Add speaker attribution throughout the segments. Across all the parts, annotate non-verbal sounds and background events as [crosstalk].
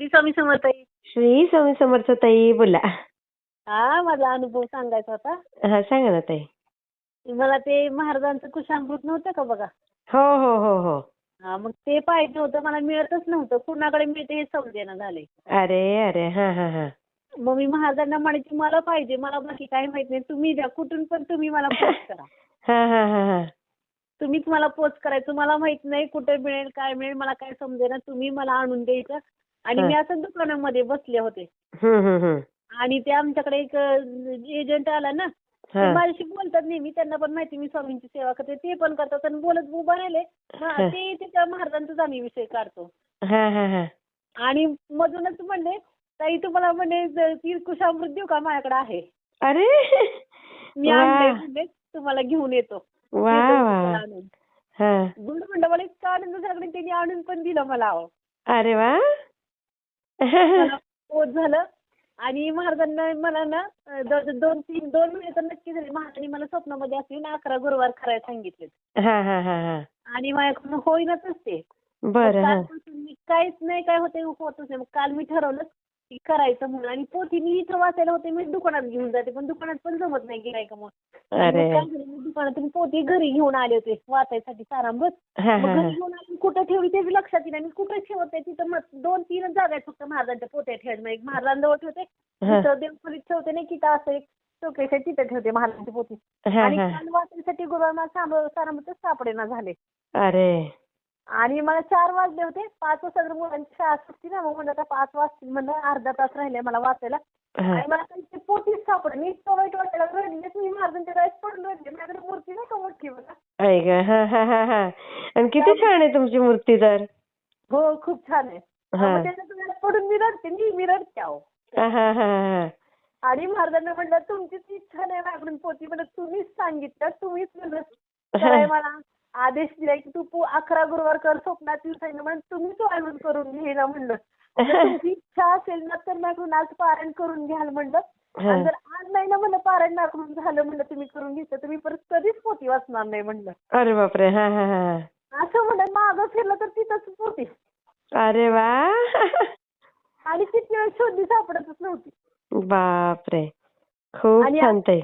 Speaker 1: श्री स्वामी समर्थ ताई.
Speaker 2: श्री स्वामी समर्थ ताई बोला.
Speaker 1: हा माझा अनुभव सांगायचा होता.
Speaker 2: हा सांगा ना ताई.
Speaker 1: मला ते महाराजांचं कुशामृत नव्हतं का बघा?
Speaker 2: हो हो हो हो.
Speaker 1: हा मग ते पाहिजे होतं मला मिळतच नव्हतं. कुणाकडे मिळते हे समजेना झाले
Speaker 2: अरे अरे हा हा हा.
Speaker 1: मग मी महाराजांना म्हणायची मला पाहिजे मला बाकी काही माहीत नाही. तुम्ही द्या कुठून पण तुम्ही मला पोच [laughs] करा.
Speaker 2: हा हा हा हा.
Speaker 1: तुम्हीच मला पोच करायचं. मला माहीत नाही कुठे मिळेल काय मिळेल मला काय समजेना. तुम्ही मला आणून द्यायचं. आणि. मी असं दुकानामध्ये बसले होते. आणि ते आमच्याकडे एक एजंट आला ना ते माझ्याशी बोलतात नेहमी त्यांना पण माहिती मी स्वामींची सेवा करते ते पण करतात आणि बोलत उभा राहिले. हा. ते त्याच्या महाराजांचाच आम्ही विषय काढतो.
Speaker 2: हा हा हा.
Speaker 1: आणि मधूनच म्हणले ताई तुम्हाला म्हणले ज- ती कुशामृत देऊ का माझ्याकडे आहे?
Speaker 2: अरे!
Speaker 1: मी. आणले म्हणले तुम्हाला घेऊन येतो. आणून. गुड म्हणलं मला इतका आनंद झाला त्यांनी आणून पण दिलं मला.
Speaker 2: अरे वा. [laughs]
Speaker 1: पोट झालं. आणि महाराजांना मला ना द- दोन तीन दोन महिने तर नक्की झाले. महाराजांनी मला स्वप्नामध्ये असले ना अकरा गुरुवार करायला सांगितले. आणि माझ्याकडून होईनाच ते
Speaker 2: बरं
Speaker 1: कालपासून मी काहीच नाही काय होते होतच नाही. मग काल मी ठरवलं करायचं म्हणून. आणि पोथी मी इथं वाचायला होते मी दुकानात घेऊन जाते पण दुकानात पण जमत नाही गिरायक मग. आणि
Speaker 2: अरे.
Speaker 1: मग काय झालं, मी दुकानातून पोथी घरी घेऊन आले होते वाचायसाठी घरी
Speaker 2: हा.
Speaker 1: घेऊन आले कुठं ठेवली ते लक्षात येईल आणि कुठं ठेवत नाही तिथं मग दोन तीनच जागा आहेत फक्त महाराजांच्या पोत्या मग एक महाराजांजवळ ठेवते. तिथं देवखोलीत ठेवते नाही तिथं असं एक आहे तिथं ठेवते महाराजांची पोथी आणि काल वाचायसाठी गुरुवार सारामृत सापडेना झाले.
Speaker 2: अरे.
Speaker 1: आणि मला चार वाजले होते. पाच वाजता जर मुलांची शाळा सुटली ना मग म्हणलं आता पाच वाजतील म्हणलं अर्धा तास राहिले मला वाचायला. आणि मला त्यांची पोतीच सापडली इतकं वाईट वाटायला रडलीच मी महाराजांच्या वेळेस पडून रडले माझ्याकडे मूर्ती नाही का मोठी बघा
Speaker 2: ऐक हा हा हा हा. आणि किती छान आहे तुमची मूर्ती तर.
Speaker 1: हो खूप छान आहे. मग पडून मी रडते मी मी रडते अहो.
Speaker 2: हा हा हा हा.
Speaker 1: आणि महाराजांना म्हटलं तुमचीच इच्छा नाही माझ्याकडून पोती म्हणत तुम्हीच सांगितलं तुम्हीच म्हणत मला आदेश दिलाय की तू पो- अकरा गुरुवार कर स्वप्नात सांगितलं म्हणून तुम्हीच वाढवून करून घे ना म्हणलं. जर तुमची इच्छा असेल ना तर माझ्याकडून आज पारायण करून घ्याल म्हणलं. आणि जर आज नाही ना म्हणलं पारायण माझ्याकडून झालं म्हणलं तुम्ही करून घेतलं तुम्ही परत कधीच पोती वाचणार नाही म्हणलं.
Speaker 2: अरे बापरे हा हा हा.
Speaker 1: असं म्हणलं मागं फिरलं तर तिथंच पोती
Speaker 2: अरे वा.
Speaker 1: आणि वेळ शोधली सापडतच नव्हती.
Speaker 2: बापरे. खूप
Speaker 1: आणि
Speaker 2: छान ताई.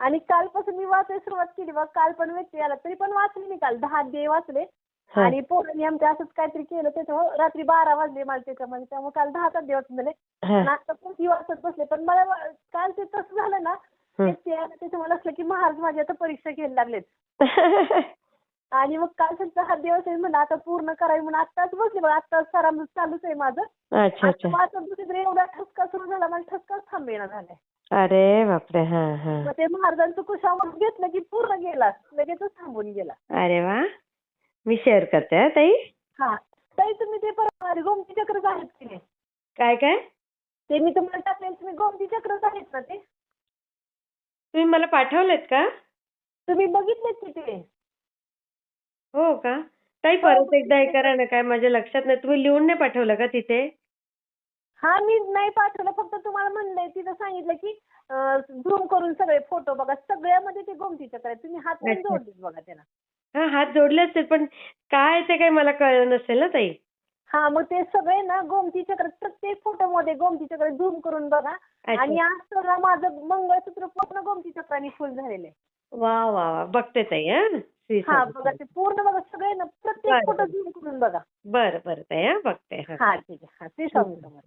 Speaker 1: आणि कालपासून मी वाचायला सुरुवात केली बघ काल पण व्यक्ती आला तरी पण वाचले मी काल दहा अध्याय वाचले
Speaker 2: हा.
Speaker 1: आणि पोरांनी आमच्या असंच काहीतरी केलं त्याच्यामुळे रात्री बारा वाजले मला त्याच्यामध्ये त्यामुळे काल दहाच अध्याय वाचून झाले
Speaker 2: हा.
Speaker 1: आणि आता पोथी वाचत बसले पण मला वा- काल ते तसं झालं ना
Speaker 2: हं.
Speaker 1: व्यक्ती आला त्याच्यामुळे असलं की महाराज माझी आता परीक्षा घ्यायला लागलेत [laughs] आणि मग काल त्यांचा हा दिवस आहे म्हणलं आता पूर्ण करावी म्हणून आत्ताच बसले बघ आत्ताच सरामृत चालूच आहे माझं
Speaker 2: अच्छा
Speaker 1: आता
Speaker 2: अच्छा
Speaker 1: एवढा ठसका सुरू झाला मला ठसकाच थांबेना झालाय
Speaker 2: अरे बापरे हा हा.
Speaker 1: मग ते महाराजांचं कुशावर घेतलं की पूर्ण गेला लगेचच थांबून गेला.
Speaker 2: अरे वा. मी शेअर करते हा ताई.
Speaker 1: हा. ताई तुम्ही ते परत गोमती चक्रच आहेत की नाही?
Speaker 2: काय काय?
Speaker 1: ते मी तुम्हाला टाकलेलं तुम्ही गोमती चक्रच आहेत ना ते?
Speaker 2: तुम्ही मला पाठवलेत का?
Speaker 1: तुम्ही बघितलेत की ते?
Speaker 2: हो का? ताई परत एकदा हे करा ना काय माझ्या लक्षात नाही. तुम्ही लिहून नाही पाठवलं का तिथे?
Speaker 1: हा मी नाही पाठवलं. फक्त तुम्हाला म्हणलंय तिथं सांगितलं की झूम करून सगळे फोटो बघा. सगळ्यामध्ये ते गोमती चक्र आहे तुम्ही हात पण
Speaker 2: अच्छा.
Speaker 1: बघा त्याला.
Speaker 2: हा हात जोडले असतील पण काय ते काही मला कळलं नसेल ना ताई.
Speaker 1: हा मग ते सगळे ना गोमती चक्र प्रत्येक फोटो मध्ये गोमती चक्र झूम करून बघा.
Speaker 2: अच्छा.
Speaker 1: आणि आज सगळं माझं मंगळसूत्र पूर्ण गोमती चक्राने फुल झालेलं आहे.
Speaker 2: वा वा वा. बघते ताई हा. श्री
Speaker 1: हा
Speaker 2: स्वामी
Speaker 1: बघा ते पूर्ण बघा. सगळे ना प्रत्येक
Speaker 2: बरं,
Speaker 1: फोटो. झूम करून बघा.
Speaker 2: बरं बरं ताई हा बघते हा.
Speaker 1: हा ठीक आहे. हा ते सांगू तुम्हाला